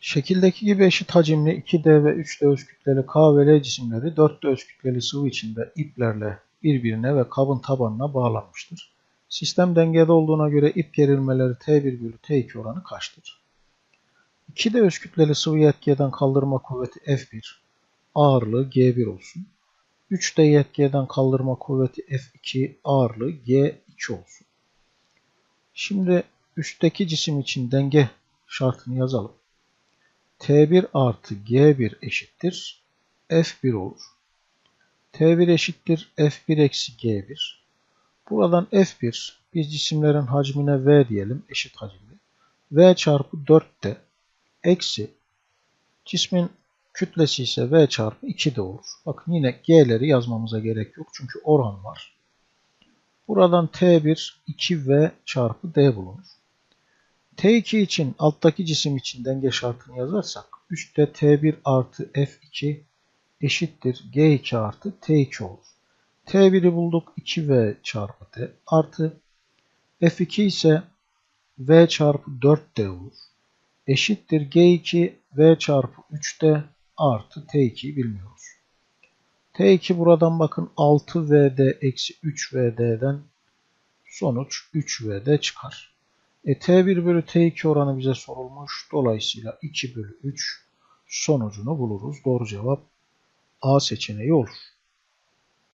Şekildeki gibi eşit hacimli 2D ve 3D öz kütleli K ve L cisimleri 4D öz kütleli sıvı içinde iplerle birbirine ve kabın tabanına bağlanmıştır. Sistem dengede olduğuna göre ip gerilmeleri T1 bölü T2 oranı kaçtır? 2D öz kütleli sıvıyı etki eden kaldırma kuvveti F1, ağırlığı G1 olsun. 3D etki eden kaldırma kuvveti F2, ağırlığı G2 olsun. Şimdi üstteki cisim için denge şartını yazalım. T1 artı G1 eşittir. F1 olur. T1 eşittir F1 eksi G1. Buradan F1 biz cisimlerin hacmine V diyelim eşit hacimli. V çarpı 4 de eksi cismin kütlesi ise V çarpı 2 de olur. Bakın yine G'leri yazmamıza gerek yok çünkü oran var. Buradan T1 2V çarpı D bulunur. T2 için alttaki cisim için denge şartını yazarsak üstte T1 artı F2 eşittir G2 artı T2 olur. T1'i bulduk 2V çarpı D artı F2 ise V çarpı 4D olur. Eşittir G2 V çarpı 3D artı T2'yi bilmiyoruz. T2 buradan bakın 6VD eksi 3VD'den sonuç 3VD çıkar. E, T1 bölü T2 oranı bize sorulmuş. Dolayısıyla 2 bölü 3 sonucunu buluruz. Doğru cevap A seçeneği olur.